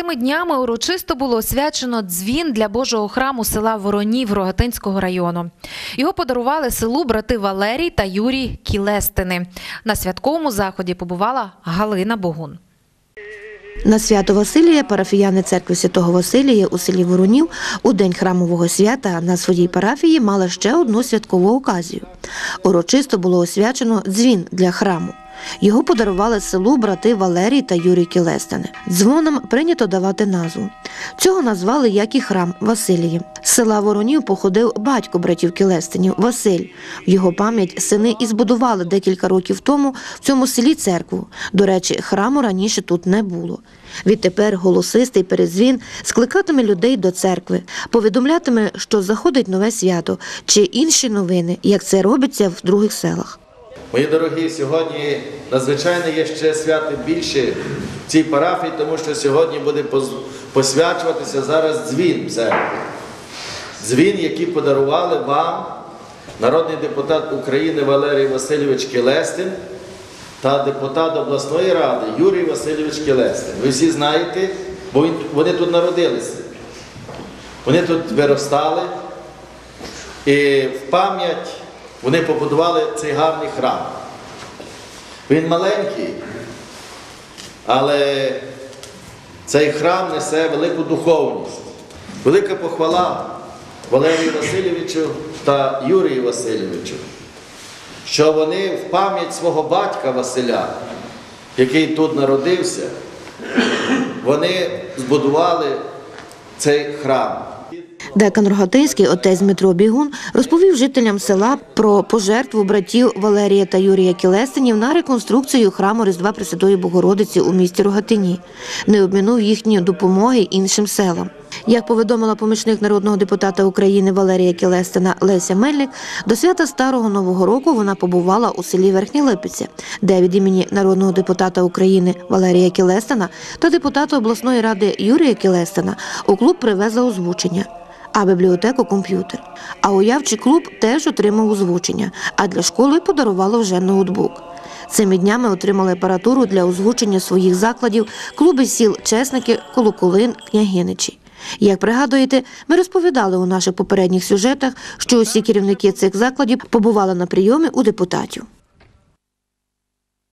Цими днями урочисто було освячено дзвін для Божого храму села Воронів Рогатинського району. Його подарували селу брати Валерій та Юрій Кілестини. На святковому заході побувала Галина Богун. На свято Василія парафіяни церкви Святого Василія у селі Воронів у день храмового свята на своїй парафії мали ще одну святкову оказію. Урочисто було освячено дзвін для храму. Його подарували селу брати Валерій та Юрій Кілестини. Дзвонам прийнято давати назву. Цього назвали як і храм Василієм. З села Воронів походив батько братів Кілестинів Василь. В його пам'ять сини і збудували декілька років тому в цьому селі церкву. До речі, храму раніше тут не було. Відтепер голосистий перезвін скликатиме людей до церкви, повідомлятиме, що заходить нове свято чи інші новини, як це робиться в других селах. Мої дорогі, сьогодні надзвичайно є ще свято більше в цій парафії, тому що сьогодні буде посвячуватися зараз дзвін в церкві. Дзвін, який подарували вам народний депутат України Валерій Васильович Келестин та депутат обласної ради Юрій Васильович Келестин. Ви всі знаєте, бо вони тут народилися. Вони тут виростали. І в пам'ять вони побудували цей гарний храм. Він маленький, але цей храм несе велику духовність. Велика похвала Валерію Васильовичу та Юрію Васильовичу, що вони в пам'ять свого батька Василя, який тут народився, вони збудували цей храм. Декан Рогатинський, отець Дмитро Бігун, розповів жителям села про пожертву братів Валерія та Юрія Кілестинів на реконструкцію храму Різдва Пресвятої Богородиці у місті Рогатині. Не обмінув їхні допомоги іншим селам. Як повідомила помічник народного депутата України Валерія Кілестина Леся Мельник, до свята Старого Нового року вона побувала у селі Верхня Липиця, де від імені народного депутата України Валерія Кілестина та депутата обласної ради Юрія Кілестина у клуб привезла озвучення а бібліотеку комп'ютер. А уявчий клуб теж отримав озвучення, а для школи подарувало вже ноутбук. Цими днями отримали апаратуру для озвучення своїх закладів клуби сіл Чесники, Колоколин, Княгиничі. Як пригадуєте, ми розповідали у наших попередніх сюжетах, що усі керівники цих закладів побували на прийомі у депутатів.